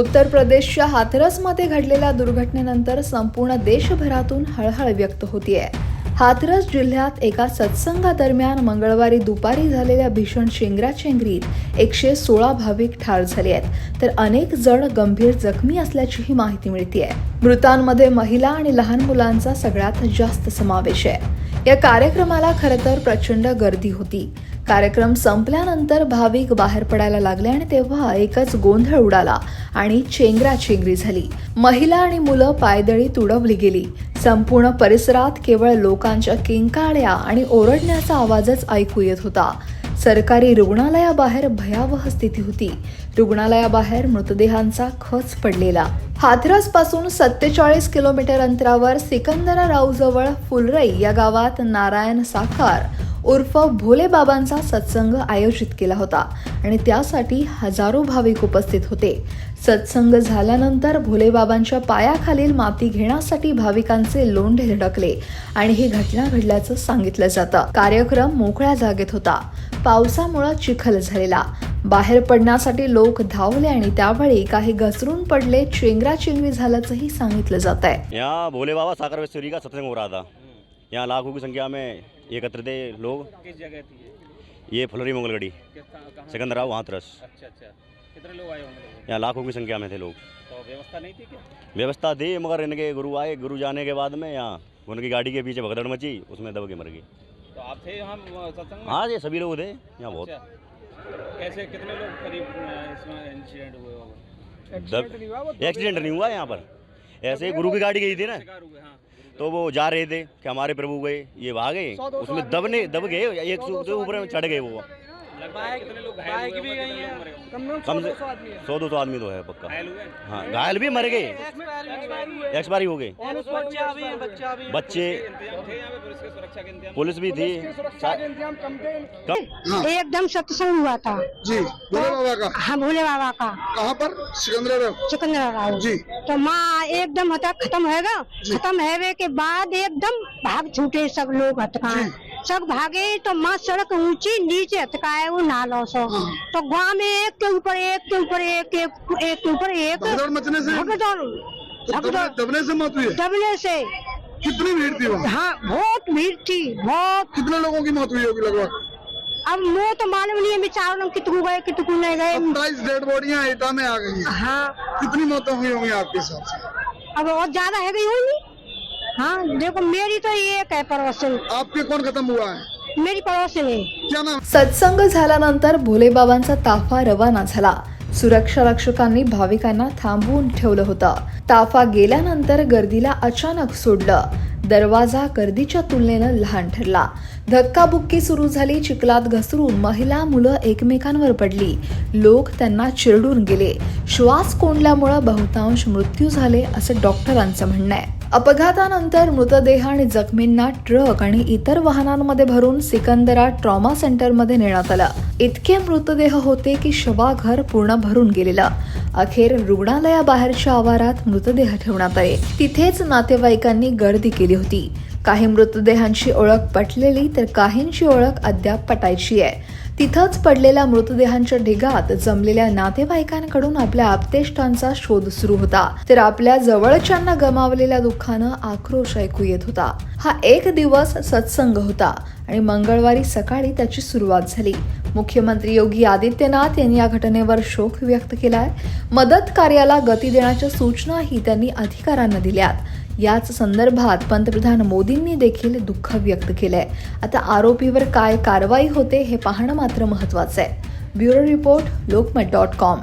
उत्तर प्रदेशच्या हाथरसमध्ये घडलेल्या दुर्घटनेनंतर संपूर्ण देशभरातून हळहळ व्यक्त होतीये. हाथरस जिल्ह्यात एका सत्संगादरम्यान मंगळवारी दुपारी झालेल्या भीषण चेंगराचेंगरीत एकशे सोळा भाविक ठार झाले आहेत. तर अनेक जण गंभीर जखमी असल्याचीही माहिती मिळतीये. मृतांमध्ये महिला आणि लहान मुलांचा सगळ्यात जास्त समावेश आहे. या कार्यक्रमाला खरं तर प्रचंड गर्दी होती. कार्यक्रम संपल्यानंतर भाविक बाहेर पडायला लागले आणि तेव्हा एकच गोंधळ उडाला आणि चेंगराचेंगरी झाली. महिला आणि मुलं पायदळी तुडवली गेली. संपूर्ण परिसरात केवळ लोकांच्या किंकाळ्या आणि ओरडण्याचा आवाजच ऐकू येत होता. सरकारी रुग्णालयाबाहेर भयावह स्थिती होती. रुग्णालयाबाहेर मृतदेहांचा खच पडलेला. हाथरसपासून सत्तेचाळीस किलोमीटर अंतरावर सिकंदरारावजवळ फुलरई या गावात नारायण साकार उर्फ भोलेबाबांचा सत्संग आयोजित केला होता आणि त्यासाठी हजारो भाविक उपस्थित होते. सत्संग झाल्यानंतर भोलेबाबांच्या पायाखालील माती घेण्यासाठी भाविकांचे लोंढे धडकले आणि ही घटना घडल्याचं सांगितलं जातं. कार्यक्रम मोकळ्या जागेत होता. पावसामुळे चिखल झालेला. बाहेर पडण्यासाठी लोक धावले आणि त्यावेळी काही घसरून पडले चेंगराचेंगरी झाल्याचंही सांगितलं जात आहे भोले बाबा साकर का सत्संग हो रहा था? यहाँ लाखों की संख्या में एकत्र थे लोग। किस जगह थी ये? ये फुलरी मंगलगढ़ी? सिकंदराव हाथरस अच्छा अच्छा। कितने लोग आए होंगे? यहाँ लाखों की संख्या में थे लोग। तो व्यवस्था नहीं थी क्या? व्यवस्था थी मगर इनके गुरु आए। गुरु जाने के बाद में यहाँ उनकी गाड़ी के पीछे भगदड़ मची उसमें दब के मर गई तो आप थे हम सत्संग हाँ ये सभी लोग थे। यहाँ बहुत। अच्छा। कैसे कितने लोग करीब इसमें इंसिडेंट हुए होंगे? एक्सीडेंट नहीं हुआ यहाँ पर। ऐसे गुरु की गाड़ी गई थी ना। हाँ। तो वो जा रहे थे कि हमारे प्रभु गए ये भागे उसमें दबने दब गए एक सौ से ऊपर में चढ़ गए वो? कम से सौ दो सौ आदमी तो है पक्का। हाँ? घायल भी मर गए। एक्सपायरी हो गए बच्चा पुलिस के सुरक्षा के इंतज़ाम। पुलिस भी थी। एकदम सत्संग हुआ था। जी भोले बाबा का। हाँ भोले बाबा का। कहाँ पर? सिकंदर सिकंदर राव। जी। तो माँ एकदम हता खत्म होएगा। खत्म होने के बाद एकदम भाग छूटे सब लोग हटकाए सब भागे तो माँ सड़क ऊँची नीचे हटकाए वो नालों से। हाँ। तो गाँव में एक के ऊपर एक के ऊपर एक एक एक के ऊपर एक भगदड़। दबने, से मौत हुई है। दबने से कितनी भीड़ थी वहाँ? हाँ बहुत भीड़ थी बहुत। कितने लोगों की मौत हुई होगी लगभग? अब मुँह तो मालूम नहीं है बेचारों लोग कितकू गए कितकू नहीं गए। सत्ताईस डेड बॉडियाँ एटा में आ गई हैं। हाँ। कितनी मौतें हुई होंगी आपके हिसाब से? अब और ज्यादा है गई होगी? हाँ देखो मेरी तो एक है पड़ोसन आपके कौन खत्म हुआ है? मेरी पड़ोसन है। क्या नाम? सत्संग झाल्यानंतर भोलेबाबांचा ताफा रवाना झाला. सुरक्षा रक्षकांनी भाविकांना थांबवून ठेवलं होतं. ताफा गेल्यानंतर गर्दीला अचानक सोडलं. दरवाजा गर्दीच्या तुलनेनं लहान ठरला. धक्काबुक्की सुरू झाली चिखलात घसरून महिला मुलं एकमेकांवर पडली. लोक त्यांना चिरडून गेले. श्वास कोंडल्यामुळं बहुतांश मृत्यू झाले असं डॉक्टरांचं म्हणणं आहे. अपघातानंतर मृतदेह आणि जखमींना ट्रक आणि इतर वाहनांमध्ये भरून सिकंदरा ट्रॉमा सेंटरमध्ये नेण्यात आला. इतके मृतदेह होते की शवाघर पूर्ण भरून गेलेला. अखेर रुग्णालयाबाहेरच्या आवारात मृतदेह ठेवण्यात आले. तिथेच नातेवाईकांनी गर्दी केली होती. काही मृतदेहांची ओळख पटलेली तर काहींची ओळख अद्याप पटायची आहे. तिथंच पडलेल्या मृतदेहांच्या ढिगात जमलेल्या नातेवाईकांकडून आपल्या आपतेष्टांचा शोध सुरू होता. तर आपल्या जवळच्यांना गमावलेल्या दुःखानं आक्रोश ऐकू येत होता. हा एक दिवस सत्संग होता आणि मंगळवारी सकाळी त्याची सुरुवात झाली. मुख्यमंत्री योगी आदित्यनाथ यांनी या घटनेवर शोक व्यक्त केलाय. मदत कार्याला गती देण्याच्या सूचनाही त्यांनी अधिकाऱ्यांना दिल्यात. याच संदर्भात पंतप्रधान मोदींनी देखील दुःख व्यक्त केलंय. आता आरोपीवर काय कारवाई होते हे पाहणं मात्र महत्वाचं आहे. Bureau report Lokmat dot com.